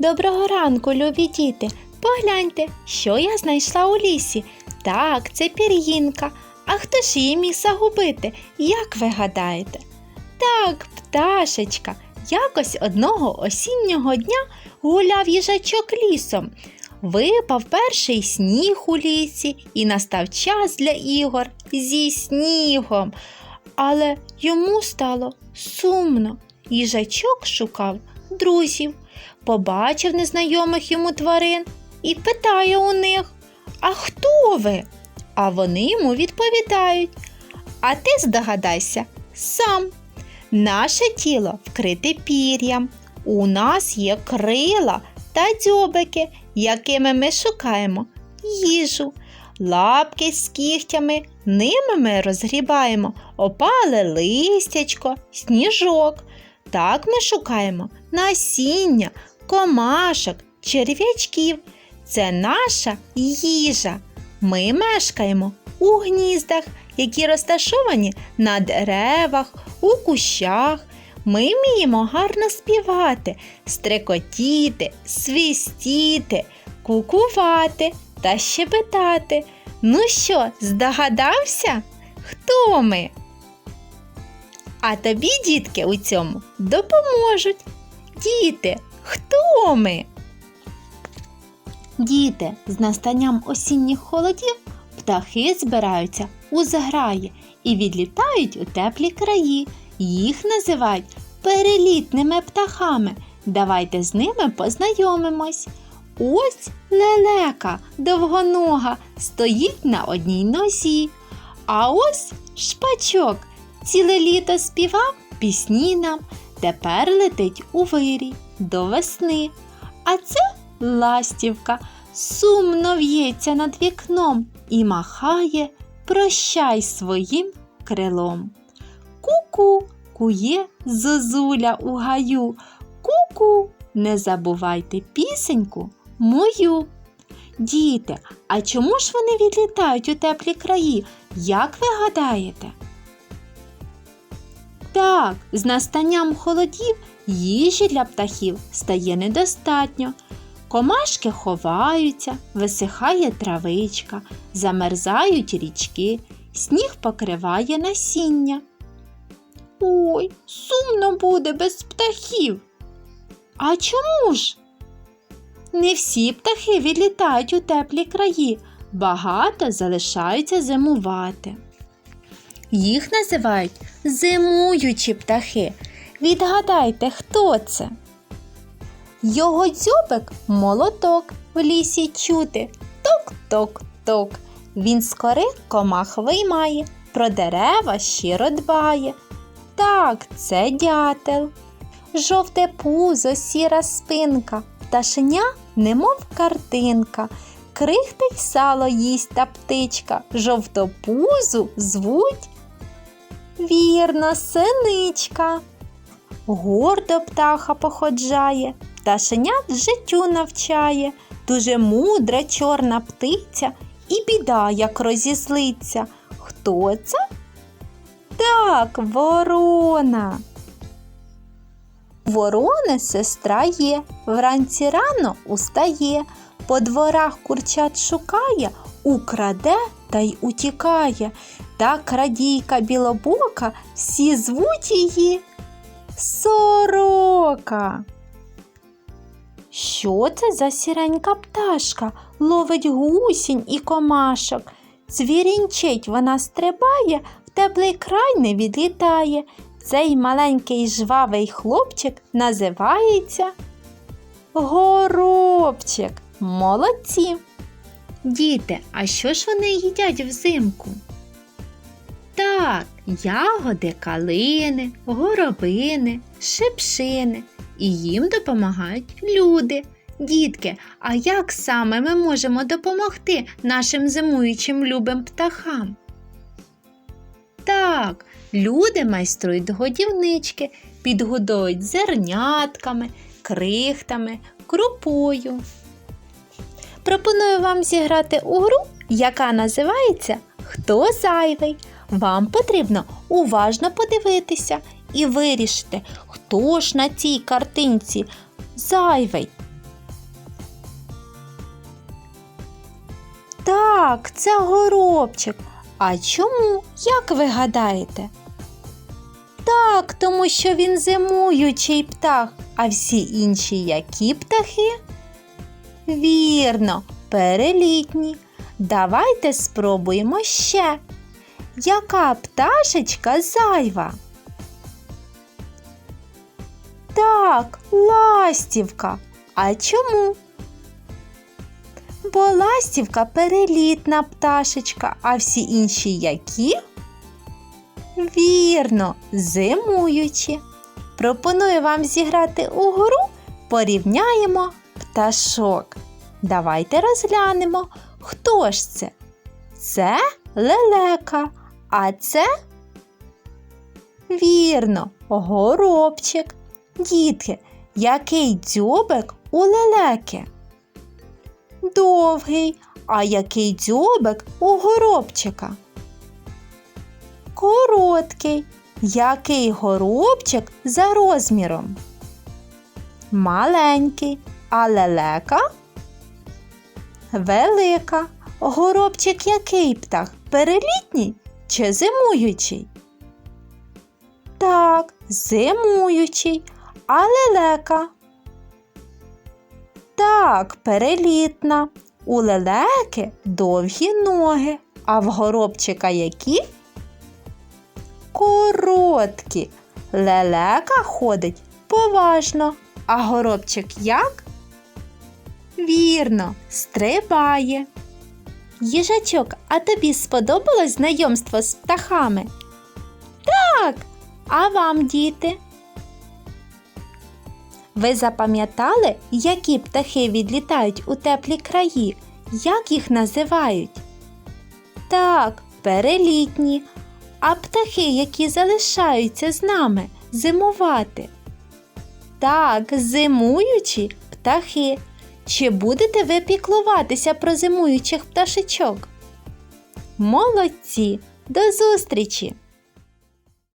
Доброго ранку, любі діти. Погляньте, що я знайшла у лісі. Так, це пір'їнка. А хто ж її міг загубити? Як ви гадаєте? Так, пташечка. Якось одного осіннього дня гуляв їжачок лісом. Випав перший сніг у лісі, і настав час для ігор зі снігом. Але йому стало сумно. Їжачок шукав друзів, побачив незнайомих йому тварин і питає у них: А хто ви? А вони йому відповідають: А ти здогадайся сам. Наше тіло вкрите пір'ям. У нас є крила та дзьобики, якими ми шукаємо їжу. Лапки з кігтями, ними ми розгрібаємо опале листячко, сніжок. Так ми шукаємо насіння, комашок, черв'ячків. Це наша їжа. Ми мешкаємо у гніздах, які розташовані на деревах, у кущах. Ми вміємо гарно співати, стрекотіти, свистіти, кукувати та щебетати. Ну що, здогадався? Хто ми? А тобі, дітки, у цьому допоможуть. Діти, хто ми? Діти, з настанням осінніх холодів птахи збираються у зграї і відлітають у теплі краї. Їх називають перелітними птахами. Давайте з ними познайомимось. Ось лелека довгонога стоїть на одній нозі. А ось шпачок ціле літо співав пісні нам, тепер летить у вирій до весни. А це ластівка сумно в'ється над вікном і махає прощай своїм крилом. Ку-ку, кує зозуля у гаю. Ку-ку, не забувайте пісеньку мою. Діти, а чому ж вони відлітають у теплі краї? Як ви гадаєте? Так, з настанням холодів їжі для птахів стає недостатньо. Комашки ховаються, висихає травичка, замерзають річки, сніг покриває насіння. Ой, сумно буде без птахів. А чому ж? Не всі птахи відлітають у теплі краї, багато залишаються зимувати. Їх називають зимуючі птахи. Відгадайте, хто це? Його дзьобик молоток в лісі чути. Ток-ток-ток. Він з кори комах виймає, про дерева щиро дбає. Так, це дятел. Жовте пузо, сіра спинка, пташеня, немов картинка. Крихтить сало їсть та птичка, жовтопузу звуть. Вірно, синичка. Гордо птаха походжає, пташенят життю навчає, дуже мудра чорна птиця і біда, як розізлиться. Хто це? Так, ворона. Ворони сестра є, вранці рано устає, по дворах курчат шукає, украде та й утікає. Та крадійка білобока всі звуть її сорока. Що це за сіренька пташка? Ловить гусінь і комашок. Цвірінчить вона стрибає, в теплий край не відлітає. Цей маленький жвавий хлопчик називається Горобчик. Молодці. Діти, а що ж вони їдять взимку? Так, ягоди, калини, горобини, шипшини. І їм допомагають люди. Дітки, а як саме ми можемо допомогти нашим зимуючим любим птахам? Так, люди майструють годівнички, підгодовують зернятками, крихтами, крупою пропоную вам зіграти у гру, яка називається Хто зайвий? Вам потрібно уважно подивитися і вирішити, хто ж на цій картинці зайвий. Так, це горобчик. А чому, як ви гадаєте? Так, тому що він зимуючий птах, а всі інші які птахи? Вірно, перелітні. Давайте спробуємо ще. Яка пташечка зайва? Так, ластівка. А чому? Бо ластівка перелітна пташечка, а всі інші які? Вірно, зимуючі. Пропоную вам зіграти у гру, порівняємо пташок. Давайте розглянемо, хто ж це? Це лелека, а це вірно, горобчик. Дітки, який дзьобик у лелеки? Довгий, а який дзьобик у горобчика? Короткий. Який горобчик за розміром? Маленький, а лелека? Велика. Горобчик який птах? Перелітній чи зимуючий? Так, зимуючий, а лелека? Так, перелітна. У лелеки довгі ноги, а в горобчика які? Короткі. Лелека ходить поважно, а горобчик як? Вірно, стрибає. Їжачок, а тобі сподобалось знайомство з птахами? Так, а вам, діти? Ви запам'ятали, які птахи відлітають у теплі краї? Як їх називають? Так, перелітні. А птахи, які залишаються з нами зимувати? Так, зимуючі птахи. Чи будете ви піклуватися про зимуючих пташечок? Молодці! До зустрічі!